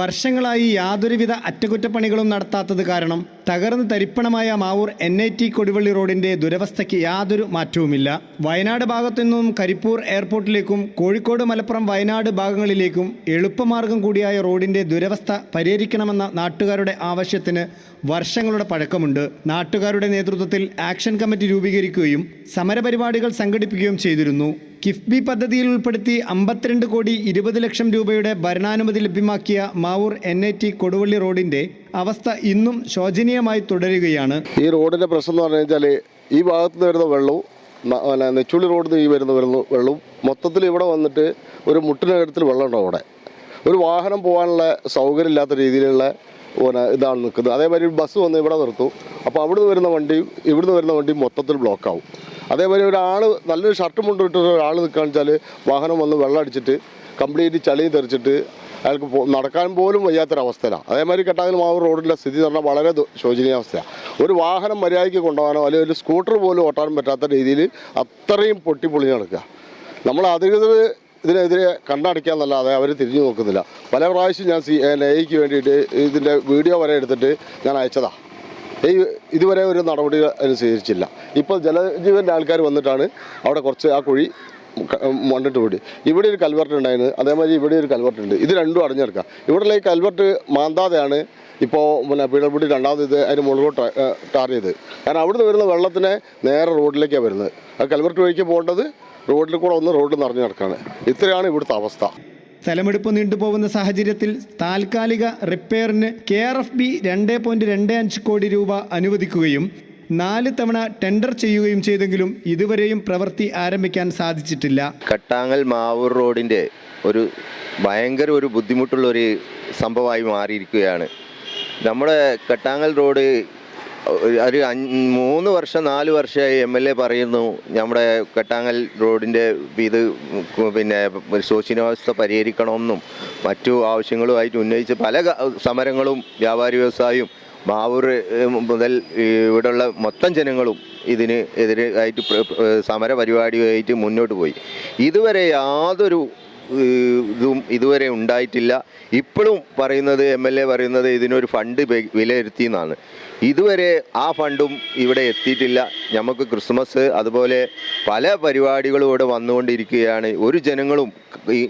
വർഷങ്ങളായി യാതൊരുവിധ അറ്റകുറ്റപ്പണികളും നടത്താത്തത് കാരണം തകർന്ന് തരിപ്പണമായ Mavoor N I T Koduvally റോഡിന്റെ ദുരവസ്ഥയ്ക്ക് യാതൊരു മാറ്റവുമില്ല. വയനാട് ഭാഗത്തു നിന്നും കരിപ്പൂർ എയർപോർട്ടിലേക്കും കോഴിക്കോട് മലപ്പുറം വയനാട് ഭാഗങ്ങളിലേക്കും എളുപ്പമാർഗം കൂടിയായ റോഡിന്റെ ദുരവസ്ഥ പരിഹരിക്കണമെന്ന നാട്ടുകാരുടെ ആവശ്യത്തിന് വർഷങ്ങളുടെ പഴക്കമുണ്ട്. നാട്ടുകാരുടെ നേതൃത്വത്തിൽ ആക്ഷൻ കമ്മിറ്റി രൂപീകരിക്കുകയും സമരപരിപാടികൾ സംഘടിപ്പിക്കുകയും ചെയ്തിരുന്നു. കിഫ്ബി പദ്ധതിയിൽ ഉൾപ്പെടുത്തി അമ്പത്തിരണ്ട് കോടി ഇരുപത് ലക്ഷം രൂപയുടെ ഭരണാനുമതി ലഭ്യമാക്കിയ Mavoor N I T Koduvally റോഡിന്റെ അവസ്ഥ ഇന്നും ശോചനീയമായി തുടരുകയാണ്. ഈ റോഡിന്റെ പ്രശ്നം എന്ന് പറഞ്ഞു വെച്ചാൽ ഈ ഭാഗത്ത് നിന്ന് വരുന്ന വെള്ളവും നെച്ചുള്ളി റോഡിൽ നിന്ന് ഈ വരുന്ന വരുന്ന വെള്ളവും മൊത്തത്തിൽ ഇവിടെ വന്നിട്ട് ഒരു മുട്ടിനകരത്തിൽ വെള്ളമുണ്ടോ അവിടെ. ഒരു വാഹനം പോകാനുള്ള സൗകര്യം ഇല്ലാത്ത രീതിയിലുള്ള ഇതാണ് നിൽക്കുന്നത്. അതേമാതിരി ബസ് വന്ന് ഇവിടെ നിർത്തും. അപ്പോൾ അവിടുന്ന് വരുന്ന വണ്ടിയും ഇവിടുന്ന് വരുന്ന വണ്ടിയും മൊത്തത്തിൽ ബ്ലോക്കാവും അതേമാതിരി ഒരാൾ നല്ലൊരു ഷർട്ട് മുണ്ടിട്ട് ഒരാൾ നിൽക്കുകയാണെന്ന് വെച്ചാൽ വാഹനം വന്ന് വെള്ളം അടിച്ചിട്ട് കംപ്ലീറ്റ് ചളി തെറിച്ചിട്ട് അയാൾക്ക് നടക്കാൻ പോലും വയ്യാത്തൊരവസ്ഥയിലാണ് അതേമാതിരി കെട്ടാങ്ങൽ മാവൂർ റോഡിലെ സ്ഥിതി എന്ന് പറഞ്ഞാൽ വളരെ ശോചനീയാവസ്ഥയാണ് ഒരു വാഹനം മര്യാദയ്ക്ക് കൊണ്ടുപോകാനോ അല്ലെങ്കിൽ ഒരു സ്കൂട്ടർ പോലും ഓട്ടാനും പറ്റാത്ത രീതിയിൽ അത്രയും പൊട്ടിപ്പൊളിഞ്ഞ് നടക്കുക. നമ്മൾ അധികൃതർ ഇതിനെതിരെ കണ്ണടയ്ക്കാന്നല്ലാതെ അവർ തിരിഞ്ഞു നോക്കുന്നില്ല. പല പ്രാവശ്യം ഞാൻ സി ഐക്ക് വേണ്ടിയിട്ട് ഇതിന്റെ വീഡിയോ വരെ എടുത്തിട്ട് ഞാൻ അയച്ചതാണ് ഈ ഇതുവരെ ഒരു നടപടി സ്വീകരിച്ചില്ല ഇപ്പോൾ ജലജീവന്റെ ആൾക്കാർ വന്നിട്ടാണ് അവിടെ കുറച്ച് ആ കുഴി മണ്ണിട്ട് കൂടി ഇവിടെ ഒരു കൽവർട്ട് ഉണ്ടായിരുന്നു. അതേമാതിരി ഇവിടെ ഒരു കൽവർട്ട് ഉണ്ട്. ഇത് രണ്ടും അടഞ്ഞെടുക്കാം. ഇവിടെയുള്ള ഈ കൽവർട്ട് മാന്താതെയാണ് ഇപ്പോൾ പിന്നെ പീഡപ്പിടി രണ്ടാമത് ഇത് അതിന് മുകളിലോട്ട് ടാർ ചെയ്ത് കാരണം അവിടുന്ന് വരുന്ന വെള്ളത്തിനെ നേരെ റോഡിലേക്കാണ് വരുന്നത്. ആ കൽവർട്ട് വഴിക്ക് പോകേണ്ടത് റോഡിൽ കൂടെ ഒന്ന് റോഡിൽ നിറഞ്ഞു കിടക്കുകയാണ് ഇത്രയാണ് ഇവിടുത്തെ അവസ്ഥ. സ്ഥലമെടുപ്പ് നീണ്ടുപോകുന്ന സാഹചര്യത്തിൽ താൽക്കാലിക റിപ്പയറിന് കെ ആർ എഫ് ബി രണ്ട് പോയിന്റ് രണ്ട് അഞ്ച് കോടി രൂപ അനുവദിക്കുകയും നാല് തവണ ടെൻഡർ ചെയ്യുകയും ചെയ്തെങ്കിലും ഇതുവരെയും പ്രവൃത്തി ആരംഭിക്കാൻ സാധിച്ചിട്ടില്ല. കട്ടാങ്ങൽ മാവൂർ റോഡിന്റെ ഒരു ഭയങ്കര ഒരു ബുദ്ധിമുട്ടുള്ള ഒരു സംഭവമായി മാറിയിരിക്കുകയാണ്. നമ്മുടെ കട്ടാങ്ങൽ റോഡ് ഒരു മൂന്ന് വർഷം നാല് വർഷമായി എം എൽ എ പറയുന്നു. നമ്മുടെ കെട്ടാങ്ങൽ റോഡിന്റെ ഇത് പിന്നെ ശോചനീയാവസ്ഥ പരിഹരിക്കണമെന്നും മറ്റു ആവശ്യങ്ങളുമായിട്ട് ഉന്നയിച്ച് പല സമരങ്ങളും വ്യാപാരി വ്യവസായവും മാവൂർ മുതൽ ഇവിടെയുള്ള മൊത്തം ജനങ്ങളും ഇതിന് എതിരെ ആയിട്ട് സമരപരിപാടിയായിട്ട് സമര പരിപാടിയായിട്ട് മുന്നോട്ട് പോയി. ഇതുവരെ യാതൊരു ഇതും ഇതുവരെ ഉണ്ടായിട്ടില്ല. ഇപ്പോഴും പറയുന്നത് എം എൽ എ പറയുന്നത് ഇതിനൊരു ഫണ്ട് വിലയിരുത്തി എന്നാണ് ഇതുവരെ ആ ഫണ്ടും ഇവിടെ എത്തിയിട്ടില്ല. നമുക്ക് ക്രിസ്മസ് അതുപോലെ പല പരിപാടികളും ഇവിടെ വന്നുകൊണ്ടിരിക്കുകയാണ്. ഒരു ജനങ്ങളും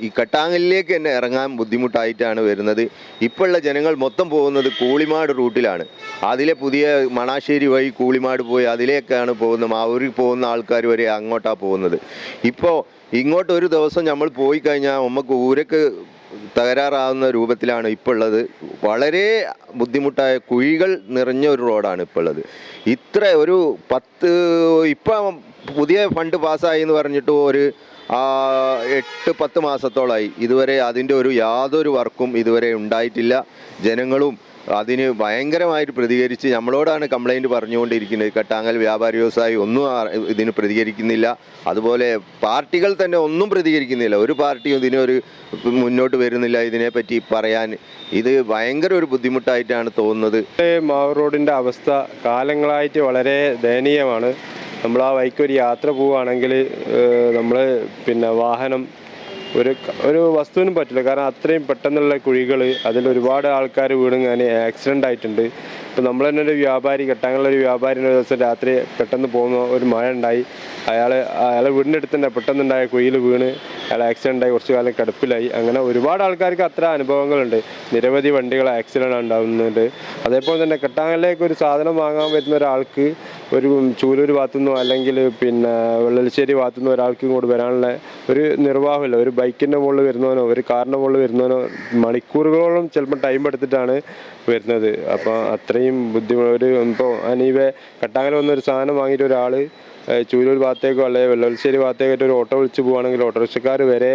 ഈ കട്ടാങ്ങലിലേക്ക് തന്നെ ഇറങ്ങാൻ ബുദ്ധിമുട്ടായിട്ടാണ് വരുന്നത്. ഇപ്പോഴുള്ള ജനങ്ങൾ മൊത്തം പോകുന്നത് കൂളിമാട് റൂട്ടിലാണ്. അതിലെ പുതിയ മണാശ്ശേരി വഴി കൂളിമാട് പോയി അതിലേക്കാണ് പോകുന്നത്. മാവൂരിൽ പോകുന്ന ആൾക്കാർ വരെ അങ്ങോട്ടാണ് പോകുന്നത്. ഇപ്പോൾ ഇങ്ങോട്ട് ഒരു ദിവസം നമ്മൾ പോയി കഴിഞ്ഞാൽ നമുക്ക് ഊരക്ക് തകരാറാവുന്ന രൂപത്തിലാണ് ഇപ്പോൾ ഉള്ളത് വളരെ ബുദ്ധിമുട്ടായ കുഴികൾ നിറഞ്ഞ ഒരു റോഡാണ് ഇപ്പോൾ ഉള്ളത് ഇത്ര ഒരു പത്ത് ഇപ്പം പുതിയ ഫണ്ട് പാസ്സായി എന്ന് പറഞ്ഞിട്ട് ഒരു എട്ട് പത്ത് മാസത്തോളമായി ഇതുവരെ അതിന്റെ ഒരു യാതൊരു വർക്കും ഇതുവരെ ഉണ്ടായിട്ടില്ല. ജനങ്ങളും അതിന് ഭയങ്കരമായിട്ട് പ്രതികരിച്ച് നമ്മളോടാണ് കംപ്ലൈന്റ് പറഞ്ഞുകൊണ്ടിരിക്കുന്നത്. കട്ടാങ്ങൽ വ്യാപാരി വ്യവസായി ഒന്നും ഇതിന് പ്രതികരിക്കുന്നില്ല. അതുപോലെ പാർട്ടികൾ തന്നെ ഒന്നും പ്രതികരിക്കുന്നില്ല. ഒരു പാർട്ടിയും ഇതിനൊരു മുന്നോട്ട് വരുന്നില്ല ഇതിനെപ്പറ്റി പറയാൻ. ഇത് ഭയങ്കര ഒരു ബുദ്ധിമുട്ടായിട്ടാണ് തോന്നുന്നത്. മാവൂർ റോഡിന്റെ അവസ്ഥ കാലങ്ങളായിട്ട് വളരെ ദയനീയമാണ്. നമ്മൾ ആ വഴിക്ക് ഒരു യാത്ര പോവുകയാണെങ്കിൽ നമ്മൾ പിന്നെ വാഹനം ഒരു ഒരു വസ്തുവിനും പറ്റില്ല. കാരണം അത്രയും പെട്ടെന്നുള്ള കുഴികൾ അതിൽ ഒരുപാട് ആൾക്കാർ വീണുങ്ങാൻ ആക്സിഡന്റ് ആയിട്ടുണ്ട്. ഇപ്പം നമ്മൾ തന്നെ ഒരു വ്യാപാരി കെട്ടാങ്ങളിലൊരു വ്യാപാരി ഒരു ദിവസം രാത്രി പെട്ടെന്ന് പോകുന്ന ഒരു മഴ ഉണ്ടായി. അയാൾ അയാളെ വീടിന്റെ അടുത്ത് തന്നെ പെട്ടെന്നുണ്ടായ കുഴിയിൽ വീണ് അയാൾ ആക്സിഡന്റ് ആയി കുറച്ച് കാലം കിടപ്പിലായി. അങ്ങനെ ഒരുപാട് ആൾക്കാർക്ക് അത്ര അനുഭവങ്ങളുണ്ട്. നിരവധി വണ്ടികൾ ആക്സിഡന്റ് ഉണ്ടാകുന്നുണ്ട് അതേപോലെ തന്നെ കെട്ടാങ്ങലിലേക്ക് ഒരു സാധനം വാങ്ങാൻ വരുന്ന ഒരാൾക്ക് ഒരു ചൂലൂർ ഭാഗത്തുനിന്നോ അല്ലെങ്കിൽ പിന്നെ വെള്ളരിശ്ശേരി ഭാഗത്തുനിന്നോ ഒരാൾക്ക് ഇങ്ങോട്ട് വരാനുള്ള ഒരു നിർവാഹമില്ല. ഒരു ബൈക്കിന്റെ മുകളിൽ വരുന്നവനോ ഒരു കാറിന്റെ മുകളിൽ വരുന്നവനോ മണിക്കൂറുകളോളം ചിലപ്പോൾ ടൈം എടുത്തിട്ടാണ് വരുന്നത്. അപ്പോൾ അത്രയും ബുദ്ധിമുട്ട് ഒരു ഇപ്പോൾ അനീവെ കട്ടാങ്ങൽ വന്നൊരു സാധനം വാങ്ങിയിട്ട് ഒരാൾ ചൂലൂർ ഭാഗത്തേക്കോ അല്ലെങ്കിൽ വെള്ളരിശ്ശേരി ഭാഗത്തേക്കായിട്ട് ഒരു ഓട്ടോ വിളിച്ച് പോവുകയാണെങ്കിൽ ഓട്ടോറിക്ഷക്കാർ വരെ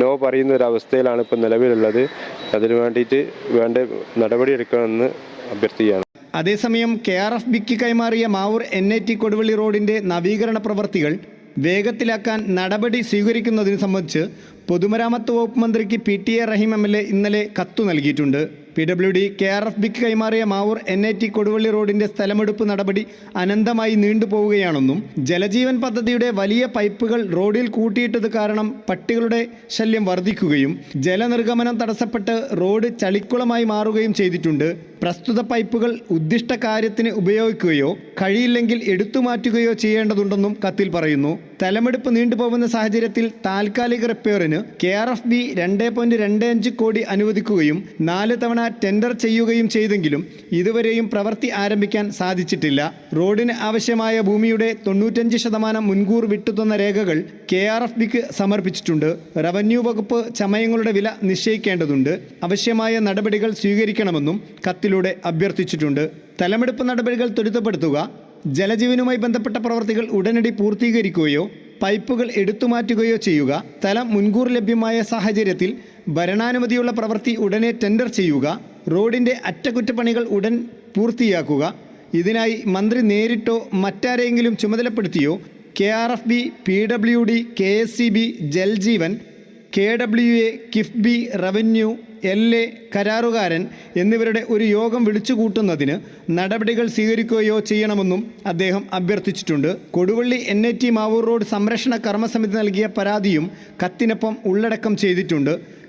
നോ പറയുന്ന ഒരു അവസ്ഥയിലാണ് ഇപ്പോൾ നിലവിലുള്ളത്. അതിനു വേണ്ടിയിട്ട് വേണ്ട നടപടി എടുക്കണമെന്ന് അഭ്യർത്ഥിക്കുകയാണ്. അതേസമയം കെ ആർ എഫ് ബിക്ക് കൈമാറിയ Mavoor N I T Koduvally റോഡിന്റെ നവീകരണ പ്രവൃത്തികൾ വേഗത്തിലാക്കാൻ നടപടി സ്വീകരിക്കുന്നതിന് സംബന്ധിച്ച് പൊതുമരാമത്ത് വകുപ്പ് മന്ത്രിക്ക് P T A Raheem M L A ഇന്നലെ കത്തു നൽകിയിട്ടുണ്ട്. P W D K R F ബിക്ക് കൈമാറിയ Mavoor N I T Koduvally റോഡിന്റെ സ്ഥലമെടുപ്പ് നടപടി അനന്തമായി നീണ്ടുപോവുകയാണെന്നും ജലജീവൻ പദ്ധതിയുടെ വലിയ പൈപ്പുകൾ റോഡിൽ കൂട്ടിയിട്ടത് കാരണം പട്ടികളുടെ ശല്യം വർദ്ധിക്കുകയും ജലനിർഗമനം തടസ്സപ്പെട്ട് റോഡ് ചളിക്കുളമായി മാറുകയും ചെയ്തിട്ടുണ്ട്. പ്രസ്തുത പൈപ്പുകൾ ഉദ്ദിഷ്ട കാര്യത്തിന് ഉപയോഗിക്കുകയോ കഴിയില്ലെങ്കിൽ എടുത്തുമാറ്റുകയോ ചെയ്യേണ്ടതുണ്ടെന്നും കത്തിൽ പറയുന്നു. തലമെടുപ്പ് നീണ്ടുപോകുന്ന സാഹചര്യത്തിൽ താൽക്കാലിക റിപ്പയറിന് കെ ആർ എഫ് ബി രണ്ട് പോയിന്റ് രണ്ട് അഞ്ച് കോടി അനുവദിക്കുകയും നാല് തവണ ടെൻഡർ ചെയ്യുകയും ചെയ്തെങ്കിലും ഇതുവരെയും പ്രവൃത്തി ആരംഭിക്കാൻ സാധിച്ചിട്ടില്ല. റോഡിന് ആവശ്യമായ ഭൂമിയുടെ തൊണ്ണൂറ്റഞ്ച് ശതമാനം മുൻകൂർ വിട്ടുതന്ന രേഖകൾ കെ ആർ എഫ് ബിക്ക് സമർപ്പിച്ചിട്ടുണ്ട്. റവന്യൂ വകുപ്പ് ചമയങ്ങളുടെ വില നിശ്ചയിക്കേണ്ടതുണ്ട്. ആവശ്യമായ നടപടികൾ സ്വീകരിക്കണമെന്നും കത്തിലൂടെ അഭ്യർത്ഥിച്ചിട്ടുണ്ട്. തലമെടുപ്പ് നടപടികൾ ത്വരിതപ്പെടുത്തുക ജലജീവനുമായി ബന്ധപ്പെട്ട പ്രവൃത്തികൾ ഉടനടി പൂർത്തീകരിക്കുകയോ പൈപ്പുകൾ എടുത്തുമാറ്റുകയോ ചെയ്യുക സ്ഥലം മുൻകൂർ ലഭ്യമായ സാഹചര്യത്തിൽ ഭരണാനുമതിയുള്ള പ്രവൃത്തി ഉടനെ ടെൻഡർ ചെയ്യുക റോഡിന്റെ അറ്റകുറ്റപ്പണികൾ ഉടൻ പൂർത്തിയാക്കുക ഇതിനായി മന്ത്രി നേരിട്ടോ മറ്റാരെങ്കിലും ചുമതലപ്പെടുത്തിയോ K R F B P W D K S C B Jaljeevan K W A KIIFB revenue L A കരാറുകാരൻ എന്നിവരുടെ ഒരു യോഗം വിളിച്ചുകൂട്ടുന്നതിന് നടപടികൾ സ്വീകരിക്കുകയോ ചെയ്യണമെന്നും അദ്ദേഹം അഭ്യർത്ഥിച്ചിട്ടുണ്ട്. Koduvally N I T Mavoor road സംരക്ഷണ കർമ്മസമിതി നൽകിയ പരാതിയും കത്തിനൊപ്പം ഉള്ളടക്കം ചെയ്തിട്ടുണ്ട്.